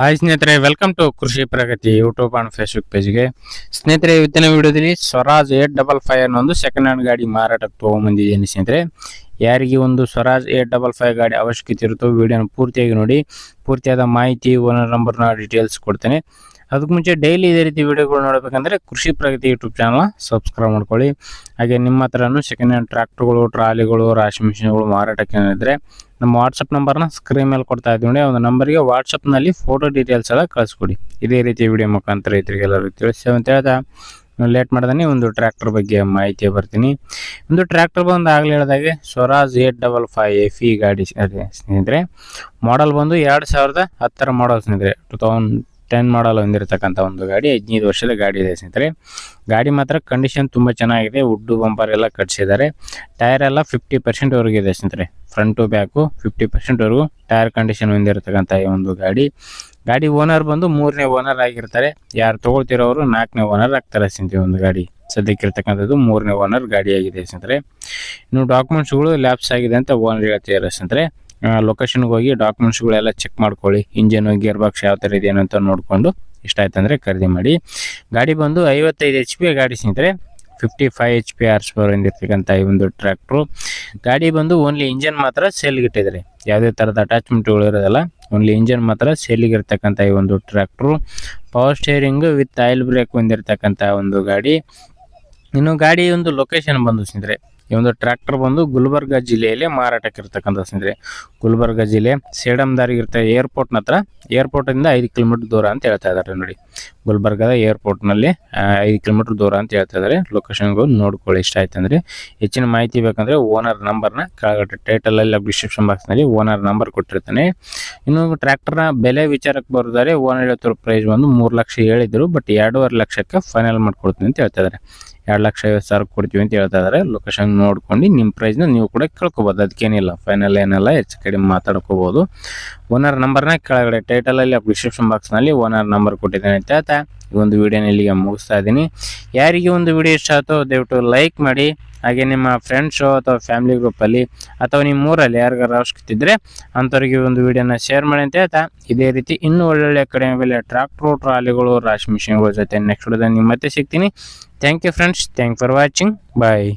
Hi ಸ್ನೇಹಿತರೆ welcome to Krishi Pragathi YouTube and Facebook ಪೇಜ್ಗೆ ಸ್ನೇಹಿತರೆ, ಇವತ್ತಿನ ವಿಡಿಯೋದಲ್ಲಿ ಸ್ವರಾಜ್ ಏಟ್ ಡಬಲ್ ಫೈವ್ ಅನ್ನೋ ಒಂದು ಸೆಕೆಂಡ್ ಹ್ಯಾಂಡ್ ಗಾಡಿ ಮಾರಾಟಕ್ಕೆ ತೊಗೊಂಬಂದಿದ್ದೀನಿ ಸ್ನೇಹಿತರೆ. ಯಾರಿಗೆ ಒಂದು ಸ್ವರಾಜ್ ಏಟ್ ಡಬಲ್ ಫೈವ್ ಗಾಡಿ ಅವಶ್ಯಕತೆ ಇರುತ್ತೋ ವಿಡಿಯೋನ ಪೂರ್ತಿಯಾಗಿ ನೋಡಿ. ಪೂರ್ತಿಯಾದ ಮಾಹಿತಿ, ಓನರ್ ನಂಬರ್ನ ಡೀಟೇಲ್ಸ್ ಕೊಡ್ತೇನೆ. ಅದಕ್ಕೆ ಮುಂಚೆ ಡೈಲಿ ಇದೇ ರೀತಿ ವಿಡಿಯೋಗಳು ನೋಡಬೇಕಂದ್ರೆ ಕೃಷಿ ಪ್ರಗತಿ ಯೂಟ್ಯೂಬ್ ಚಾನಲ್ ಸಬ್ಸ್ಕ್ರೈಬ್ ಮಾಡ್ಕೊಳ್ಳಿ. ಹಾಗೆ ನಿಮ್ಮ ಹತ್ರನೂ ಸೆಕೆಂಡ್ ಹ್ಯಾಂಡ್ ಟ್ರ್ಯಾಕ್ಟರ್ಗಳು ಟ್ರಾಲಿಗಳು ರಾಶಿ ಮಿಷಿನ್ಗಳು ಮಾರಾಟಕ್ಕೆ ಏನಿದ್ರೆ ನಮ್ಮ ವಾಟ್ಸಪ್ ನಂಬರ್ನ ಸ್ಕ್ರೀನ್ ಮೇಲೆ ಕೊಡ್ತಾ ಇದ್ದೀವಿ ಒಂದು ನಂಬರ್ಗೆ ವಾಟ್ಸಪ್ನಲ್ಲಿ ಫೋಟೋ ಡೀಟೇಲ್ಸ್ ಎಲ್ಲ ಕಳಿಸ್ಕೊಡಿ. ಇದೇ ರೀತಿ ವಿಡಿಯೋ ಮುಖಾಂತರ ರೈತರಿಗೆಲ್ಲರೂ ತಿಳಿಸ್ತೇವೆ ಅಂತ ಹೇಳ್ತಾ. ಲೇಟ್ ಮಾಡ್ದಾನೆ, ಒಂದು ಟ್ರ್ಯಾಕ್ಟರ್ ಬಗ್ಗೆ ಮಾಹಿತಿ ಬರ್ತೀನಿ. ಒಂದು ಟ್ರ್ಯಾಕ್ಟರ್ ಬಂದು ಆಗಲೇ ಹೇಳಿದಾಗೆ Swaraj eight double five F E ಗಾಡಿ ಸ್ನೇಹಿತರೆ ಮಾಡಲ್ ಬಂದು ಎರಡು ಸಾವಿರದ ಹತ್ತರ ಮಾಡಲ್ ಸ್ನೇಹಿತರೆ ಟು ತೌಸಂಡ್ ಟೆನ್ ಮಾಡಲ್ ಹೊಂದಿರತಕ್ಕಂಥ ಒಂದು ಗಾಡಿ, ಹದಿನೈದು ವರ್ಷದ ಗಾಡಿ ಇದೆ ಸ್ನೇಹಿತರೆ. ಗಾಡಿ ಮಾತ್ರ ಕಂಡೀಷನ್ ತುಂಬ ಚೆನ್ನಾಗಿದೆ ಉಡ್ಡು ಬಂಪರ್ ಎಲ್ಲ ಕಟ್ಸಿದ್ದಾರೆ. ಟೈರ್ ಎಲ್ಲ ಫಿಫ್ಟಿ ಪರ್ಸೆಂಟ್ವರೆಗೂ ಇದೆ ಸ್ನೇಹಿತರೆ. ಫ್ರಂಟು ಬ್ಯಾಕು ಫಿಫ್ಟಿ ಪರ್ಸೆಂಟ್ವರೆಗೂ ಟೈರ್ ಕಂಡೀಷನ್ ಹೊಂದಿರತಕ್ಕಂಥ ಈ ಒಂದು ಗಾಡಿ. ಗಾಡಿ ಓನರ್ ಬಂದು ಮೂರನೇ ಓನರ್ ಆಗಿರ್ತಾರೆ. ಯಾರು ತೊಗೊಳ್ತಿರೋರು ನಾಲ್ಕನೇ ಓನರ್ ಆಗ್ತಾರೆ ಸ್ನೇಹಿತರೆ ಒಂದು ಗಾಡಿ. ಸದ್ಯಕ್ಕಿರ್ತಕ್ಕಂಥದ್ದು ಮೂರನೇ ಓನರ್ ಗಾಡಿ ಆಗಿದೆ ಸ್ನೇಹಿತರೆ. ಇನ್ನು ಡಾಕ್ಯುಮೆಂಟ್ಸ್ಗಳು ಲ್ಯಾಪ್ಸ್ ಆಗಿದೆ ಅಂತ ಓನರ್ ಹೇಳ್ತಿದ್ದಾರೆ ಸ್ನೇಹಿತರೆ. ಲೊಕೇಶನ್ಗೆ ಹೋಗಿ ಡಾಕ್ಯುಮೆಂಟ್ಸ್ಗಳೆಲ್ಲ ಚೆಕ್ ಮಾಡ್ಕೊಳ್ಳಿ. ಇಂಜನ್ ಗಿಯರ್ ಬಾಕ್ಸ್ ಯಾವ ಥರ ಇದೆ ಅಂತ ನೋಡಿಕೊಂಡು ಇಷ್ಟ ಆಯ್ತು ಅಂದರೆ ಖರೀದಿ ಮಾಡಿ. ಗಾಡಿ ಬಂದು ಐವತ್ತೈದು ಎಚ್ ಪಿ ಗಾಡಿ ಸ್ನೇಹಿತರೆ. Fifty five H P horse power ಹೊಂದಿರ್ತಕ್ಕಂಥ ಈ ಒಂದು ಟ್ರ್ಯಾಕ್ಟ್ರು ಗಾಡಿ ಬಂದು ಓನ್ಲಿ ಇಂಜನ್ ಮಾತ್ರ ಸೇಲ್ಗೆ ಇಟ್ಟಿದ್ದಾರೆ. ಯಾವುದೇ ಥರದ ಅಟ್ಯಾಚ್ಮೆಂಟ್ಗಳು ಇರೋದಲ್ಲ. ಓನ್ಲಿ ಇಂಜನ್ ಮಾತ್ರ ಸೇಲಿಗಿರ್ತಕ್ಕಂಥ ಈ ಒಂದು tractor power steering with oil brake ಹೊಂದಿರತಕ್ಕಂಥ ಒಂದು ಗಾಡಿ. ಇನ್ನು ಗಾಡಿ ಒಂದು ಲೊಕೇಶನ್ ಬಂದು ಸ್ನೇಹಿತರೆ. ಈ ಒಂದು ಟ್ರ್ಯಾಕ್ಟರ್ ಬಂದು ಗುಲ್ಬರ್ಗ ಜಿಲ್ಲೆಯಲ್ಲಿ ಮಾರಾಟಕ್ಕೆ ಇರ್ತಕ್ಕಂಥ ಸ್ನೇಹಿತರೆ ಗುಲ್ಬರ್ಗ ಜಿಲ್ಲೆ ಸೇಡಂ ದಾರಿಗೆ ಇರ್ತಾರೆ ಏರ್ಪೋರ್ಟ್ನ ಹತ್ರ ಏರ್ಪೋರ್ಟಿಂದ ಐದು ಕಿಲೋಮೀಟರ್ ದೂರ ಅಂತ ಹೇಳ್ತಾ ಇದ್ದಾರೆ ನೋಡಿ. ಗುಲ್ಬರ್ಗದ ಏರ್ಪೋರ್ಟ್ನಲ್ಲಿ ಐದು ಕಿಲೋಮೀಟರ್ ದೂರ ಅಂತ ಹೇಳ್ತಾ ಇದ್ದಾರೆ ಲೊಕೇಶನ್ ನೋಡ್ಕೊಳ್ಳಿ, ಇಷ್ಟ ಆಯ್ತು ಅಂದರೆ. ಹೆಚ್ಚಿನ ಮಾಹಿತಿ ಬೇಕಂದರೆ ಓನರ್ ನಂಬರ್ನ ಕೆಳಗಡೆ ಟೈಟಲಲ್ಲಿ ಡಿಸ್ಕ್ರಿಪ್ಷನ್ ಬಾಕ್ಸ್ನಲ್ಲಿ ಓನರ್ ನಂಬರ್ ಕೊಟ್ಟಿರ್ತಾನೆ. ಇನ್ನು ಟ್ರ್ಯಾಕ್ಟರ್ನ ಬೆಲೆ ವಿಚಾರಕ್ಕೆ ಬರೋದಾದ್ರೆ ಓನರ್ ಐವತ್ತು ಪ್ರೈಸ್ ಬಂದು ಮೂರು ಲಕ್ಷ ಹೇಳಿದ್ರು ಬಟ್ ಎರಡೂವರೆ ಲಕ್ಷಕ್ಕೆ ಫೈನಲ್ ಮಾಡ್ಕೊಡ್ತೀನಿ ಅಂತ ಹೇಳ್ತಾ ಇದ್ದಾರೆ ಎರಡು ಲಕ್ಷ ಐವತ್ತು ಸಾವಿರ ಕೊಡ್ತೀವಿ ಅಂತ ಹೇಳ್ತಾ ಇದ್ದಾರೆ ಲೊಕೇಶನ್ ನೋಡ್ಕೊಂಡು ನಿಮ್ಮ ಪ್ರೈಸ್ನ ನೀವು ಕೂಡ ಕೇಳ್ಕೊಬೋದು. ಅದಕ್ಕೇನಿಲ್ಲ ಫೈನಲ್ ಏನಲ್ಲ ಹೆಚ್ಚು ಕಡಿಮೆ ಮಾತಾಡ್ಕೋಬೋದು. ಓನರ್ ನಂಬರ್ನ ಕೆಳಗಡೆ ಟೈಟಲಲ್ಲಿ ಡಿಸ್ಕ್ರಿಪ್ಷನ್ ಬಾಕ್ಸ್ನಲ್ಲಿ ಓನರ್ ನಂಬರ್ ಕೊಟ್ಟಿದ್ದೇನೆ ಹೇಳ್ತಾ ಈ ಒಂದು ವಿಡಿಯೋನ ಇಲ್ಲಿಗೆ ಮುಗಿಸ್ತಾ ಇದ್ದೀನಿ. ಯಾರಿಗೆ ಒಂದು ವಿಡಿಯೋ ಇಷ್ಟ ಆಯ್ತೋ ದಯವಿಟ್ಟು ಲೈಕ್ ಮಾಡಿ. ಹಾಗೆ ನಿಮ್ಮ ಫ್ರೆಂಡ್ಸು ಅಥವಾ ಫ್ಯಾಮಿಲಿ ಗ್ರೂಪಲ್ಲಿ ಅಥವಾ ನಿಮ್ಮ ಊರಲ್ಲಿ ಯಾರಿಗಾರು ಅವಶ್ಯಕತೆ ಅಂಥವ್ರಿಗೆ ಒಂದು ವಿಡಿಯೋನ ಶೇರ್ ಮಾಡಿ ಅಂತ ಹೇಳ್ತಾ. ಇದೇ ರೀತಿ ಇನ್ನೂ ಒಳ್ಳೊಳ್ಳೆ ಕಡೆ ಮೇಲೆ ಟ್ರಾಕ್ಟ್ರು ಟ್ರಾಲಿಗಳು ರಾಶಿ ಮಿಷಿನ್ಗಳ ಜೊತೆ ನೆಕ್ಸ್ಟ್ ವಿಡಿಯೋದಲ್ಲಿ ನಿಮ್ಮ ಮತ್ತೆ ಸಿಗ್ತೀನಿ. Thank you friends thank for watching bye